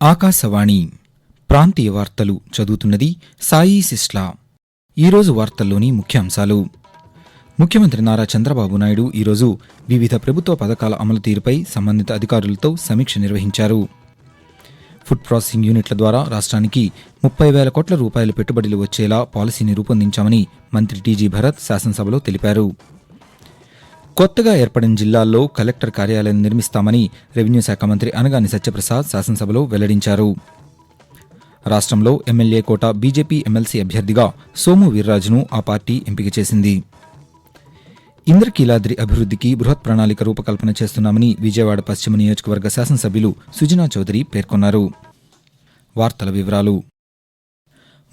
ఆకాశవాణి ప్రాంతీయ వార్తలు చదువుతున్నది సాయి సిస్లా. ఈరోజు వార్తల్లోని ముఖ్యాంశాలు. ముఖ్యమంత్రి నారా చంద్రబాబు నాయుడు ఈరోజు వివిధ ప్రభుత్వ పథకాల అమలు తీరుపై సంబంధిత అధికారులతో సమీక్ష నిర్వహించారు. ఫుడ్ ప్రాసెసింగ్ యూనిట్ల ద్వారా రాష్ట్రానికి ముప్పై వేల కోట్ల రూపాయల పెట్టుబడులు వచ్చేలా పాలసీని రూపొందించామని మంత్రి టీజీ భరత్ శాసనసభలో తెలిపారు. కొత్తగా ఏర్పడిన జిల్లాల్లో కలెక్టర్ కార్యాలయం నిర్మిస్తామని రెవెన్యూ శాఖ మంత్రి అనగాని సత్యప్రసాద్ శాసనసభలో వెల్లడించారు. రాష్ట్రంలో ఎమ్మెల్యే కోట బీజేపీ ఎమ్మెల్సీ అభ్యర్థిగా సోము వీర్రాజును ఆ పార్టీ ఎంపిక చేసింది. ఇంద్రకీలాద్రి అభివృద్ధికి బృహత్ ప్రణాళిక రూపకల్పన చేస్తున్నామని విజయవాడ పశ్చిమ నియోజకవర్గ శాసనసభ్యులు సుజనా చౌదరి పేర్కొన్నారు. వార్తల వివరాలు.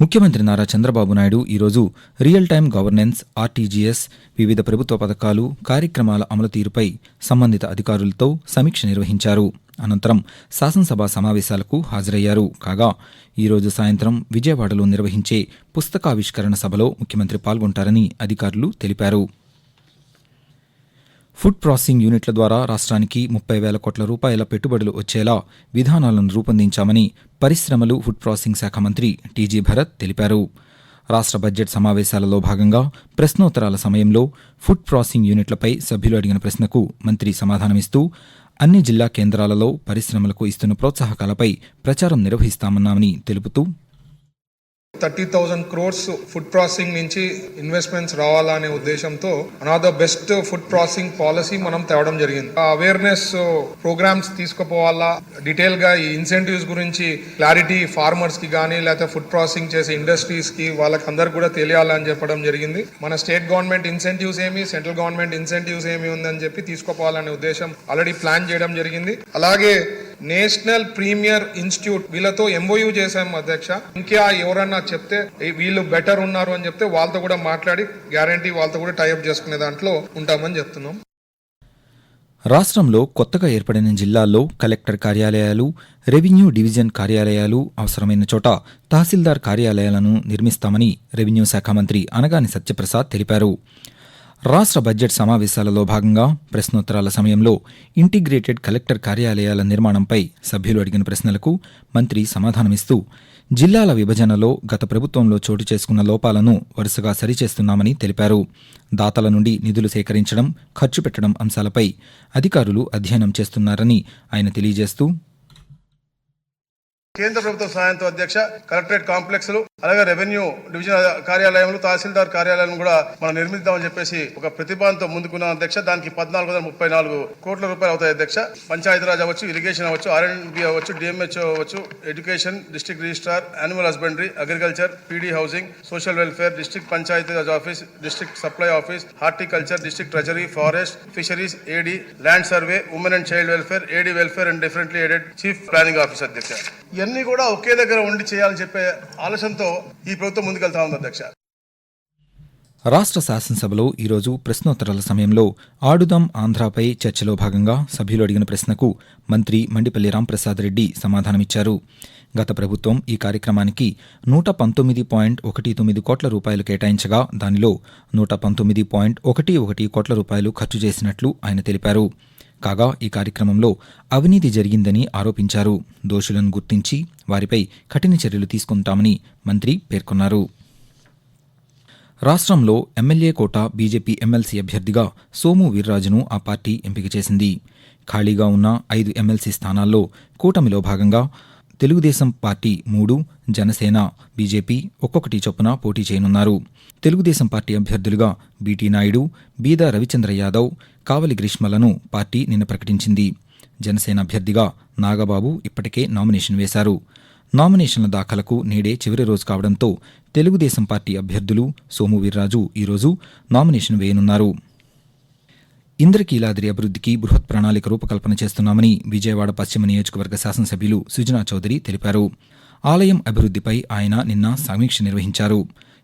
ముఖ్యమంత్రి నారా చంద్రబాబు నాయుడు ఈరోజు రియల్ టైం గవర్నెన్స్ ఆర్టీజీఎస్ వివిధ ప్రభుత్వ పథకాలు కార్యక్రమాల అమలు తీరుపై సంబంధిత అధికారులతో సమీక్ష నిర్వహించారు. అనంతరం శాసనసభ సమావేశాలకు హాజరయ్యారు. కాగా ఈరోజు సాయంత్రం విజయవాడలో నిర్వహించే పుస్తకావిష్కరణ సభలో ముఖ్యమంత్రి పాల్గొంటారని అధికారులు తెలిపారు. ఫుడ్ ప్రాసెసింగ్ యూనిట్ల ద్వారా రాష్ట్రానికి ముప్పై వేల కోట్ల రూపాయల పెట్టుబడులు వచ్చేలా విధానాలను రూపొందించామని పరిశ్రమలు ఫుడ్ ప్రాసెసింగ్ శాఖ మంత్రి టీజీ భరత్ తెలిపారు. రాష్ట్ర బడ్జెట్ సమావేశాలలో భాగంగా ప్రశ్నోత్తరాల సమయంలో ఫుడ్ ప్రాసెసింగ్ యూనిట్లపై సభ్యులు అడిగిన ప్రశ్నకు మంత్రి సమాధానమిస్తూ అన్ని జిల్లా కేంద్రాలలో పరిశ్రమలకు ఇస్తున్న ప్రోత్సాహకాలపై ప్రచారం నిర్వహిస్తామన్నామని తెలుపుతూ thirty thousand crores food processing నుంచి ఇన్వెస్ట్మెంట్స్ రావాలనే ఉద్దేశంతో one of the best food processing policy మనం తేవడం జరిగింది. ఆ అవేర్నెస్ ప్రోగ్రామ్స్ తీసుకుపోవాలా? డీటెయిల్గా ఈ ఇన్సెంటివ్స్ గురించి క్లారిటీ ఫార్మర్స్కి కానీ లేకపోతే ఫుడ్ ప్రాసెసింగ్ చేసే ఇండస్ట్రీస్కి వాళ్ళకి అందరు కూడా తెలియాలని చెప్పడం జరిగింది. మన స్టేట్ గవర్నమెంట్ ఇన్సెంటివ్స్ ఏమి సెంట్రల్ గవర్నమెంట్ ఇన్సెంటివ్స్ ఏమి ఉందని చెప్పి తీసుకోపోవాలనే ఉద్దేశం ఆల్రెడీ ప్లాన్ చేయడం జరిగింది. అలాగే నేషనల్ ప్రీమియర్ ఇన్స్టిట్యూట్ వీళ్ళతో ఎంఓయూ చేశాం అధ్యక్ష. ఇంకా ఎవరన్నా చెప్తే వీళ్ళు బెటర్ ఉన్నారు అని చెప్తే వాళ్ళతో కూడా మాట్లాడి గ్యారంటీ వాళ్ళతో కూడా టైఅప్ చేసుకునే దాంట్లో ఉంటామని చెప్తున్నాం. రాష్ట్రంలో కొత్తగా ఏర్పడిన జిల్లాల్లో కలెక్టర్ కార్యాలయాలు రెవెన్యూ డివిజన్ కార్యాలయాలు అవసరమైన చోట తహసీల్దార్ కార్యాలయాలను నిర్మిస్తామని రెవెన్యూ శాఖ మంత్రి అనగాని సత్యప్రసాద్ తెలిపారు. రాష్ట్ర బడ్జెట్ సమావేశాలలో భాగంగా ప్రశ్నోత్తరాల సమయంలో ఇంటిగ్రేటెడ్ కలెక్టర్ కార్యాలయాల నిర్మాణంపై సభ్యులు అడిగిన ప్రశ్నలకు మంత్రి సమాధానమిస్తూ జిల్లాల విభజనలో గత ప్రభుత్వంలో చోటు చేసుకున్న లోపాలను వరుసగా సరిచేస్తున్నామని తెలిపారు. దాతల నుండి నిధులు సేకరించడం ఖర్చు పెట్టడం అంశాలపై అధికారులు అధ్యయనం చేస్తున్నారని ఆయన తెలియజేస్తూ కేంద్ర ప్రభుత్వ సహాయంతో అధ్యక్ష కలెక్టరేట్ కాంప్లెక్స్లు అలాగే రెవెన్యూ డివిజన్ కార్యాలయంలో తహసీల్దార్ కార్యాలయం కూడా మనం నిర్మిద్దామని చెప్పేసి ఒక ప్రతిభాంతో ముందుకున్నాం అధ్యక్ష. దానికి పద్నాలుగు వందల ముప్పై నాలుగు కోట్ల రూపాయలు అవుతాయి అధ్యక్ష. పంచాయతీరాజ్ అవ్వచ్చు ఇరిగేషన్ అవ్వచ్చు ఆర్ఎండ్బి అవ్వచ్చు డిఎంహెచ్ఓ అవ్వచ్చు education district registrar animal husbandry agriculture PD housing social welfare district Panchayati Raj office district supply office horticulture district treasury forest fisheries AD land survey women and child welfare AD welfare and differently aided chief planning office అధ్యక్ష. ఇవన్నీ కూడా ఒకే దగ్గర ఉండి చేయాలని చెప్పే ఆలోచనతో ఈ ప్రభుత్వం ముందుకెళ్తా ఉంది అధ్యక్ష. రాష్ట్ర శాసనసభలో ఈరోజు ప్రశ్నోత్తరాల సమయంలో ఆడుదాం ఆంధ్రాపై చర్చలో భాగంగా సభ్యులు అడిగిన ప్రశ్నకు మంత్రి మండిపల్లి రాంప్రసాద్ రెడ్డి సమాధానమిచ్చారు. గత ప్రభుత్వం ఈ కార్యక్రమానికి నూట పంతొమ్మిది పాయింట్ ఒకటి తొమ్మిది కోట్ల రూపాయలు కేటాయించగా దానిలో నూట పంతొమ్మిది పాయింట్ ఒకటి ఒకటి కోట్ల రూపాయలు ఖర్చు చేసినట్లు ఆయన తెలిపారు. కాగా ఈ కార్యక్రమంలో అవినీతి జరిగిందని ఆరోపించారు. దోషులను గుర్తించి వారిపై కఠిన చర్యలు తీసుకుంటామని మంత్రి పేర్కొన్నారు. రాష్ట్రంలో ఎమ్మెల్యే కోట బీజేపీ ఎమ్మెల్సీ అభ్యర్థిగా సోము వీర్రాజును ఆ పార్టీ ఎంపిక చేసింది. ఖాళీగా ఉన్న ఐదు ఎమ్మెల్సీ స్థానాల్లో కూటమిలో భాగంగా తెలుగుదేశం పార్టీ మూడు జనసేన బీజేపీ ఒక్కొక్కటి చొప్పున పోటీ చేయనున్నారు. తెలుగుదేశం పార్టీ అభ్యర్థులుగా బీటీ నాయుడు బీదా రవిచంద్ర యాదవ్ కావలి గ్రీష్మలను పార్టీ నిన్న ప్రకటించింది. జనసేన అభ్యర్థిగా నాగబాబు ఇప్పటికే నామినేషన్ వేశారు. నామినేషన్ల దాఖలకు నేడే చివరి రోజు కావడంతో తెలుగుదేశం పార్టీ అభ్యర్థులు సోము వీర్రాజు ఈరోజు నామినేషన్ వేయనున్నారు. ఇంద్రకీలాద్రి అభివృద్ధికి బృహత్ ప్రణాళిక రూపకల్పన చేస్తున్నామని విజయవాడ పశ్చిమ నియోజకవర్గ శాసనసభ్యులు సుజనా చౌదరి తెలిపారు. ఆలయం అభివృద్ధిపై ఆయన నిన్న సమీక్ష నిర్వహించారు.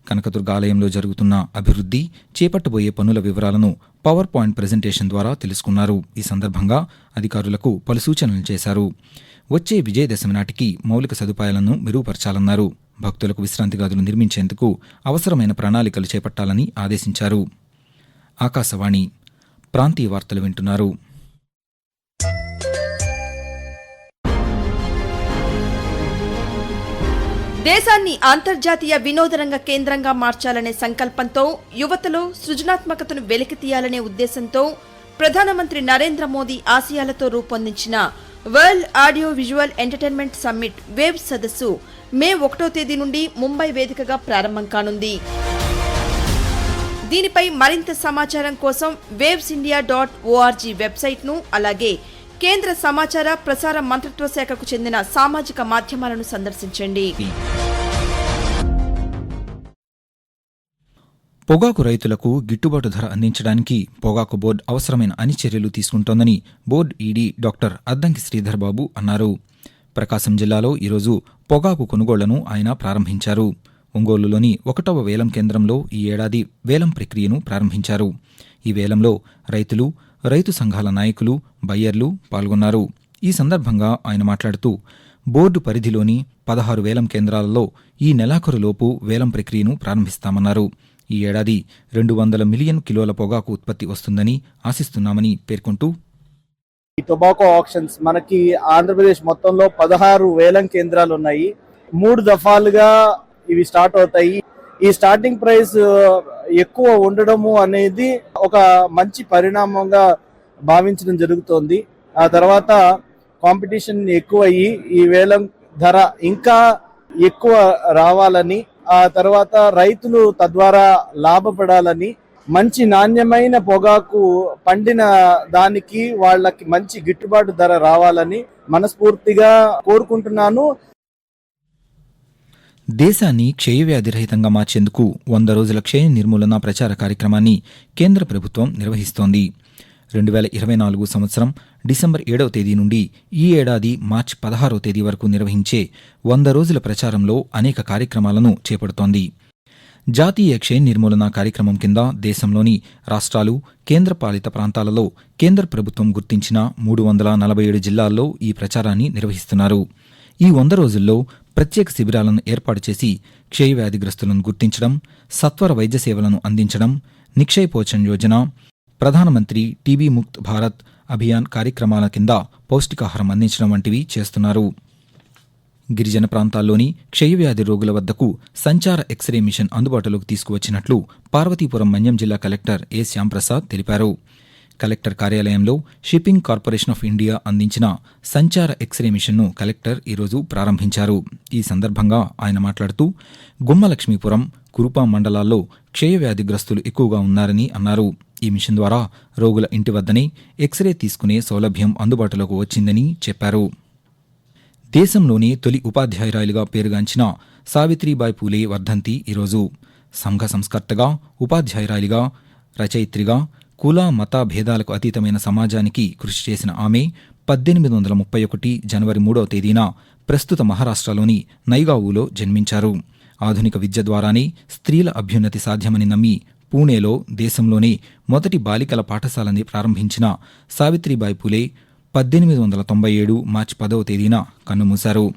కనకదుర్గ ఆలయంలో జరుగుతున్న అభివృద్ధి చేపట్టబోయే పనుల వివరాలను పవర్ పాయింట్ ప్రజెంటేషన్ ద్వారా తెలుసుకున్నారు. ఈ సందర్భంగా అధికారులకు పలు సూచనలు చేశారు. వచ్చే విజయదశమి నాటికి మౌలిక సదుపాయాలను మెరుగుపరచాలన్నారు. భక్తులకు విశ్రాంతి గదులు నిర్మించేందుకు అవసరమైన ప్రణాళికలు చేపట్టాలని ఆదేశించారు. ఆకాశవాణి ప్రాంతీయ వార్తలు వింటున్నారు. దేశాన్ని అంతర్జాతీయ వినోదరంగ కేంద్రంగా మార్చాలనే సంకల్పంతో యువతలో సృజనాత్మకతను వెలికితీయాలనే ఉద్దేశంతో ప్రధానమంత్రి నరేంద్ర మోదీ ఆశయాలతో రూపొందించిన world audio visual entertainment summit wave సదస్సు మే ఒకటో తేదీ నుండి ముంబై వేదికగా ప్రారంభం కానుంది. దీనిపై మరింత సమాచారం కోసం వేవ్స్ ఇండియా డాట్ ఓఆర్జీ వెబ్సైట్ను అలాగే కేంద్ర సమాచార ప్రసార మంత్రిత్వ శాఖకు చెందిన సామాజిక మాధ్యమాలను సందర్శించండి. పొగాకు రైతులకు గిట్టుబాటు ధర అందించడానికి పొగాకు బోర్డు అవసరమైన అన్ని చర్యలు తీసుకుంటోందని board ED doctor Addanki Sridhar Babu అన్నారు. ప్రకాశం జిల్లాలో ఈరోజు పొగాకు కొనుగోళ్ళను ఆయన ప్రారంభించారు. ఒంగోలులోని ఒకటవ వేలం కేంద్రంలో ఈ ఏడాది వేలం ప్రక్రియను ప్రారంభించారు. ఈ వేలంలో రైతులు రైతు సంఘాల నాయకులు బయ్యర్లు పాల్గొన్నారు. ఈ సందర్భంగా ఆయన మాట్లాడుతూ బోర్డు పరిధిలోని పదహారు వేలం కేంద్రాలలో ఈ నెలాఖరులోపు వేలం ప్రక్రియను ప్రారంభిస్తామన్నారు. ఈ ఏడాది రెండు వందల మిలియన్ కిలోల పొగాకు ఉత్పత్తి వస్తుందని ఆశిస్తున్నామని పేర్కొంటూ ఈ టొబాకో ఆప్షన్స్ మనకి ఆంధ్రప్రదేశ్ మొత్తంలో పదహారు వేలం కేంద్రాలు ఉన్నాయి. మూడు దఫాలుగా ఇవి స్టార్ట్ అవుతాయి. ఈ స్టార్టింగ్ ప్రైస్ ఎక్కువ ఉండడము అనేది ఒక మంచి పరిణామంగా భావించడం జరుగుతోంది. ఆ తర్వాత కాంపిటీషన్ ఎక్కువ అయ్యి ఈ వేలం ధర ఇంకా ఎక్కువ రావాలని ఆ తర్వాత రైతులు తద్వారా లాభపడాలని మంచి నాణ్యమైన పొగాకు పండిన దానికి వాళ్ళకి మంచి గిట్టుబాటు ధర రావాలని మనస్ఫూర్తిగా కోరుకుంటున్నాను. దేశాన్ని క్షయవ్యాధి రహితంగా మార్చేందుకు వంద రోజుల క్షయ నిర్మూలన ప్రచార కార్యక్రమాన్ని కేంద్ర ప్రభుత్వం నిర్వహిస్తోంది. రెండు వేల ఇరవై నాలుగు సంవత్సరం డిసెంబర్ ఏడవ తేదీ నుండి ఈ ఏడాది మార్చి పదహారో తేదీ వరకు నిర్వహించే వంద రోజుల ప్రచారంలో అనేక కార్యక్రమాలను చేపడుతోంది. జాతీయ క్షయ నిర్మూలన కార్యక్రమం కింద దేశంలోని రాష్ట్రాలు కేంద్రపాలిత ప్రాంతాలలో కేంద్ర ప్రభుత్వం గుర్తించిన మూడు వందల నలభై ఏడు జిల్లాల్లో ఈ ప్రచారాన్ని నిర్వహిస్తున్నారు. ఈ వంద రోజుల్లో ప్రత్యేక శిబిరాలను ఏర్పాటు చేసి క్షయవ్యాధిగ్రస్తులను గుర్తించడం సత్వర వైద్య సేవలను అందించడం నిక్షయ్ పోషణ్ యోజన ప్రధానమంత్రి టీబీ ముక్త్ భారత్ అభియాన్ కార్యక్రమాల కింద పౌష్టికాహారం అందించడం వంటివి చేస్తున్నారు. గిరిజన ప్రాంతాల్లోని క్షయవ్యాధి రోగుల వద్దకు సంచార ఎక్స్రే మిషన్ అందుబాటులోకి తీసుకువచ్చినట్లు పార్వతీపురం మన్యం జిల్లా కలెక్టర్ ఏ శ్యాంప్రసాద్ తెలిపారు. కలెక్టర్ కార్యాలయంలో షిప్పింగ్ కార్పొరేషన్ ఆఫ్ ఇండియా అందించిన సంచార ఎక్స్రే మిషన్ను కలెక్టర్ ఈరోజు ప్రారంభించారు. ఈ సందర్భంగా ఆయన మాట్లాడుతూ గుమ్మలక్ష్మీపురం కురుపా మండలాల్లో క్షయవ్యాధిగ్రస్తులు ఎక్కువగా ఉన్నారని అన్నారు. ఈ మిషన్ ద్వారా రోగుల ఇంటి వద్దనే ఎక్స్రే తీసుకునే సౌలభ్యం అందుబాటులోకి వచ్చిందని చెప్పారు. దేశంలోనే తొలి ఉపాధ్యాయురాలుగా పేరుగాంచిన సావిత్రిబాయి పూలే వర్ధంతి ఈరోజు. సంఘ సంస్కర్తగా ఉపాధ్యాయురాలిగా రచయిత్రిగా కుల మత భేదాలకు అతీతమైన సమాజానికి కృషి చేసిన ఆమె పద్దెనిమిది వందల ముప్పై ఒకటి జనవరి మూడవ తేదీన ప్రస్తుత మహారాష్ట్రలోని నైగావులో జన్మించారు. ఆధునిక విద్య ద్వారానే స్త్రీల అభ్యున్నతి సాధ్యమని నమ్మి పూణేలో దేశంలోనే మొదటి బాలికల పాఠశాలని ప్రారంభించిన సావిత్రిబాయి పూలే పద్దెనిమిది వందల తొంభై ఏడు మార్చి పదవ తేదీన కన్నుమూశారు.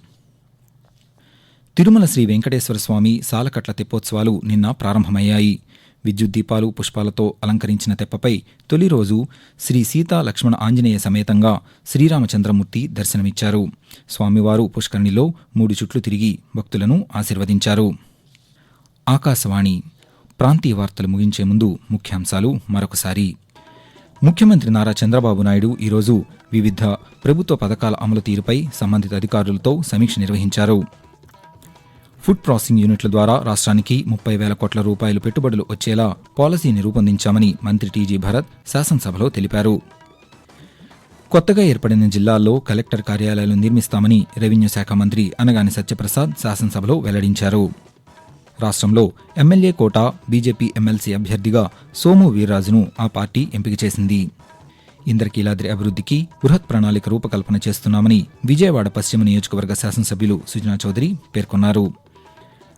తిరుమల శ్రీ వెంకటేశ్వర స్వామి సాలకట్ల తెప్పోత్సవాలు నిన్న ప్రారంభమయ్యాయి. విద్యుత్ దీపాలు పుష్పాలతో అలంకరించిన తెప్పపై తొలి రోజు శ్రీ సీతా లక్ష్మణ ఆంజనేయ సమేతంగా శ్రీరామచంద్రమూర్తి దర్శనమిచ్చారు. స్వామివారు పుష్కరిణిలో మూడు చుట్లు తిరిగి భక్తులను ఆశీర్వదించారు. ఆకాశవాణి. ప్రాంతీయ వార్తలు ముగించే ముందు ముఖ్యాంశాలు మరొకసారి. ముఖ్యమంత్రి నారా చంద్రబాబు నాయుడు ఈరోజు వివిధ ప్రభుత్వ పథకాల అమలు తీరుపై సంబంధిత అధికారులతో సమీక్ష నిర్వహించారు. ఫుడ్ ప్రాసెసింగ్ యూనిట్ల ద్వారా రాష్ట్రానికి ముప్పై వేల కోట్ల రూపాయలు పెట్టుబడులు వచ్చేలా పాలసీని రూపొందించామని మంత్రి టీజీ భరత్ శాసనసభలో తెలిపారు. కొత్తగా ఏర్పడిన జిల్లాల్లో కలెక్టర్ కార్యాలయాలు నిర్మిస్తామని రెవెన్యూ శాఖ మంత్రి అనగాని సత్యప్రసాద్ శాసనసభలో వెల్లడించారు. రాష్ట్రంలో ఎమ్మెల్యే కోట బీజేపీ ఎమ్మెల్సీ అభ్యర్థిగా సోము వీర్రాజును ఆ పార్టీ ఎంపిక చేసింది. ఇంద్రకీలాద్రి అభివృద్ధికి బృహత్ ప్రణాళిక రూపకల్పన చేస్తున్నామని విజయవాడ పశ్చిమ నియోజకవర్గ శాసనసభ్యులు సుజనా చౌదరి పేర్కొన్నారు.